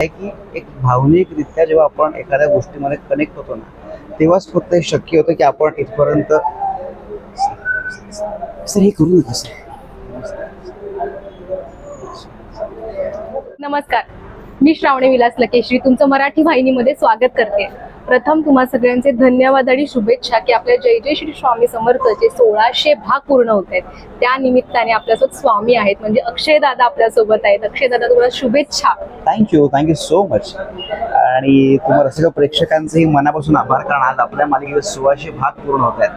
आहे की एक भावनिकरित्या जेव्हा आपण एखाद्या गोष्टीमध्ये कनेक्ट होतो ना तेव्हाच फक्त हे शक्य होतं की आपण इथपर्यंत सर हे करू नका सर. नमस्कार. मी श्रावणी विलास लकेश्री तुमचं मराठी वाहिनीमध्ये स्वागत करते. प्रथम तुम्हा सगळ्यांचे धन्यवाद आणि शुभेच्छा की आपल्या जय जय श्री स्वामी समर्थचे सोळाशे भाग पूर्ण होत आहेत. त्या निमित्ताने आपल्यासोबत स्वामी आहेत. म्हणजे अक्षय दादा आपल्यासोबत आहेत. अक्षय दादा तुम्हाला शुभेच्छा. थँक्यू थँक्यू सो मच आणि तुम्हाला रसिक प्रेक्षकांचेही मनापासून आभार कारण आज आपल्या मालिकेचे सोळाशे भाग पूर्ण होत आहेत.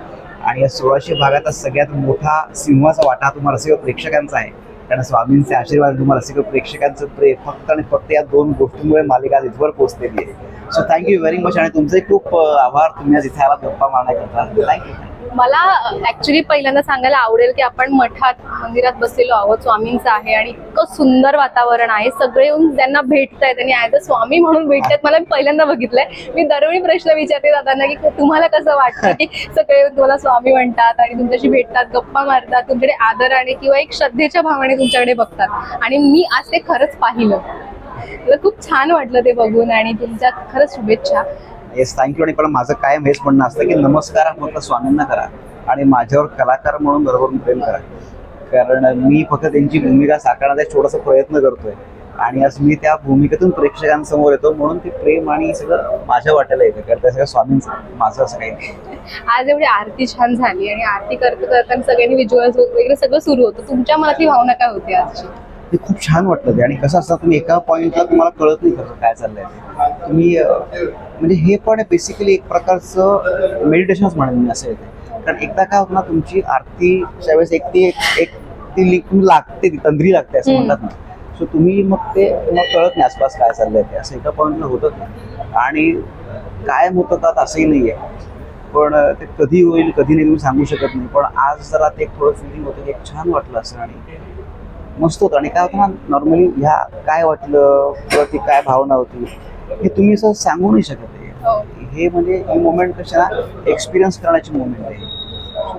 आणि या सोळाशे भागाचा सगळ्यात मोठा सिंहाचा वाटा तुम्हाला रसिक प्रेक्षकांचा आहे. कारण स्वामींचे आशीर्वाद तुम्हाला रसिक प्रेक्षकांचं प्रेम फक्त आणि फक्त या दोन गोष्टींमुळे मालिका आज इथवर पोहोचलेली आहे. सो थँक्यू व्हेरी मच आणि तुमचे खूप आभार. तुम्ही आज इथे आलात गप्पा मारण्याकरता थँक्यू मला ऍक्च्युली पहिल्यांदा सांगायला आवडेल की आपण मठात मंदिरात बसलेलो आहोत. स्वामींचं आहे आणि इतकं सुंदर वातावरण आहे. सगळे येऊन ज्यांना भेटतायत आणि ऍज अ स्वामी म्हणून भेटतायत मला मी पहिल्यांदा बघितलंय. मी दरवेळी प्रश्न विचारते दादांना की तुम्हाला कसं वाटतं की सगळे येऊन तुम्हाला स्वामी म्हणतात आणि तुमच्याशी भेटतात गप्पा मारतात तुमच्याकडे आदराने किंवा एक श्रद्धेच्या भावाने तुमच्याकडे बघतात. आणि मी आज ते खरंच पाहिलं. मला खूप छान वाटलं ते बघून आणि तुमच्या खरंच शुभेच्छा. येस थँक्यू आणि पण माझं कायम हेच म्हणणं असतं की नमस्कार हा फक्त स्वामींना करा आणि माझ्यावर कलाकार म्हणून बरोबर प्रेम करा. कारण मी फक्त त्यांची भूमिका साकारण्याचा छोटासा प्रयत्न करतोय. आणि आज मी त्या भूमिकेतून प्रेक्षकांसमोर येतो म्हणून ते प्रेम आणि सगळं माझ्या वाट्याला येतं. कारण ते सगळं स्वामींचं माझं असं काही नाही. आज एवढी आरती छान झाली आणि आरती करता करताना सगळ्यांनी विज्युअल्स वगैरे सगळं सुरू होतं. तुमच्या मनातली भावना काय होती आजची? ते खूप छान वाटलं ते. आणि कसं असतं तुम्ही एका पॉईंटला तुम्हाला कळत नाही कसं काय चाललंय ते. तुम्ही म्हणजे हे पण बेसिकली एक प्रकारचं मेडिटेशनच म्हणेन मी असं येते. कारण एकदा काय होतं ना तुमची आरतीच्या वेळेस एक ती एक ती लिंक लागते ती तंद्री लागते असं. म्हणतात ना. सो तुम्ही मग ते मग कळत नाही आसपास काय चाललंय ते. असं एका पॉईंटला होतं आणि कायम होतं का तर असंही नाही आहे. पण ते कधी होईल कधी नाही तुम्ही सांगू शकत नाही. पण आज जरा ते एक थोडं फिलिंग होतं की एक छान वाटलं असं. आणि मस्त होतं. आणि काय होतं ना नॉर्मली ह्या काय वाटलं किंवा ती काय भावना होती हे तुम्ही असं सांगू नाही शकत आहे. हो. हे म्हणजे ही मोमेंट कशा एक्सपिरियन्स करण्याची मोमेंट आहे.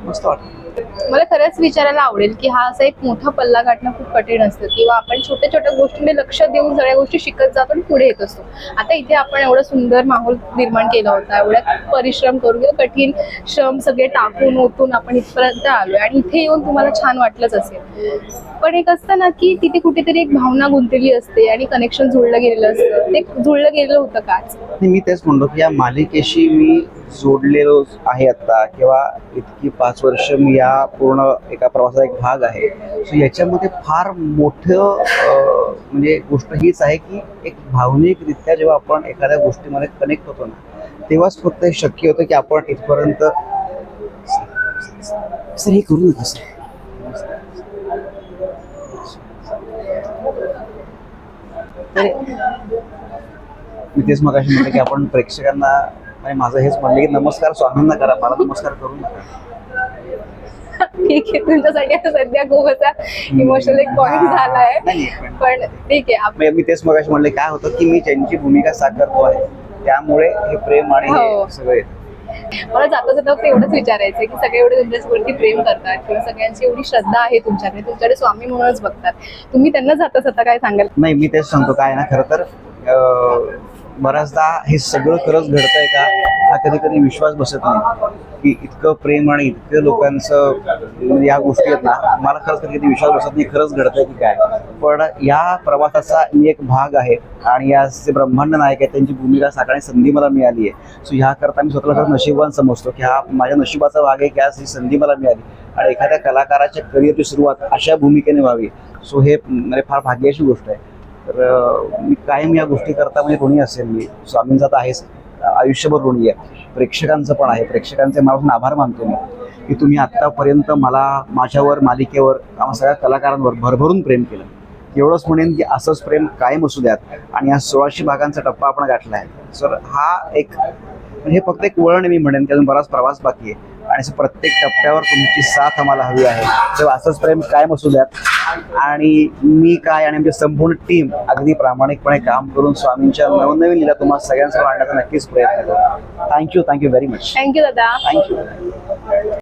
मस्त वाटतं. मला खरंच विचारायला आवडेल की हा असा एक मोठा पल्ला गाठणं खूप कठीण असतं किंवा आपण छोट्या छोट्या गोष्टींकडे लक्ष देऊन सगळ्या गोष्टी शिकत जातो आणि पुढे येत असतो. आता इथे आपण एवढा सुंदर माहोल निर्माण केला होता एवढ्या परिश्रम करून किंवा कठीण श्रम सगळे टाकून ओतून आपण इथपर्यंत आलोय आणि इथे येऊन तुम्हाला छान वाटलंच असेल. पण एक असतं ना की तिथे कुठेतरी एक भावना गुंतलेली असते आणि कनेक्शन जुळलं गेलेलं असतं. ते जुळलं गेलेलं होतं काच मी तेच म्हणतो की या मालिकेशी मी जोडलेलो आहे आता किंवा इतकी पाच वर्ष मी या पूर्ण एका प्रवासाचा एक भाग आहे. सो याच्यामध्ये फार मोठं म्हणजे गोष्ट हीच आहे की एक भावनिकरित्या जेव्हा आपण एखाद्या गोष्टीमध्ये कनेक्ट होतो ना तेव्हाच फक्त हे शक्य होतं की आपण इथपर्यंत सर हे करू नका सर. मी तेच मग म्हटलं की आपण प्रेक्षकांना आणि माझं हेच म्हणलं की नमस्कार स्वामींना करा मला नमस्कार करू नका. ठीक आहे तुमच्यासाठी सध्या खूप असा इमोशनल एक पॉइंट झालाय. नाही, नाही, पण- ठीक आहे आप- मी तेच मग म्हणले काय होतं की मी ज्यांची भूमिका साकारतो आहे त्यामुळे हे प्रेम आणि हो. सगळे मला जाता जाता फक्त एवढंच विचारायचं की सगळे एवढे तुमच्यावरती प्रेम करतात किंवा सगळ्यांची एवढी श्रद्धा आहे तुमच्याकडे तुमच्याकडे स्वामी म्हणूनच बघतात. तुम्ही त्यांना जाता जाता काय सांगाल? नाही मी तेच सांगतो काय ना खरं तर बऱ्याचदा हे सगळं खरंच घडतंय का? हा कधी कधी विश्वास बसत नाही. की इतकं प्रेम आणि इतकं लोकांचं म्हणजे या गोष्टी आहेत ना मला खरंच कधी कधी विश्वास बसत नाही खरंच घडतंय की काय? पण या प्रवासाचा मी एक भाग आहे आणि या जे ब्रह्मांड नायक आहेत त्यांची भूमिका साकारण्याची संधी मला मिळाली आहे सो ह्या करता मी स्वतःला खरं समजतो की हा माझ्या नशिबाचा भाग आहे की आज ही संधी मला मिळाली. आणि एखाद्या कलाकाराच्या करिअरची सुरुवात अशा भूमिकेने व्हावी. सो हे म्हणजे फार भाग्याची गोष्ट आहे. तर मी कायम या गोष्टी करता म्हणजे कोणी असेल मी. स्वामींचा तर आहेच. आयुष्यभर ऋणी आहे. प्रेक्षकांचं पण आहे. प्रेक्षकांचे मला आभार मानतो मी की तुम्ही आत्तापर्यंत मला माझ्यावर मालिकेवर आम्हा सगळ्या कलाकारांवर भरभरून प्रेम केलं. एवढंच म्हणेन की असंच प्रेम कायम असू द्यात. आणि या सोळाशे भागांचा टप्पा आपण गाठला आहे. सर हा एक म्हणजे हे फक्त एक वळण मी म्हणेन की अजून बराच प्रवास बाकी आहे. आणि प्रत्येक टप्प्यावर तुमची साथ आम्हाला हवी आहे. तेव्हा असंच प्रेम कायम असू द्यात. आणि मी काय आणि आमची संपूर्ण टीम अगदी प्रामाणिकपणे काम करून स्वामींच्या नवनवीन लिला तुम्हाला सगळ्यांसमोर आणण्याचा नक्कीच प्रयत्न करू. Thank you thank you very much thank you दादा. Thank you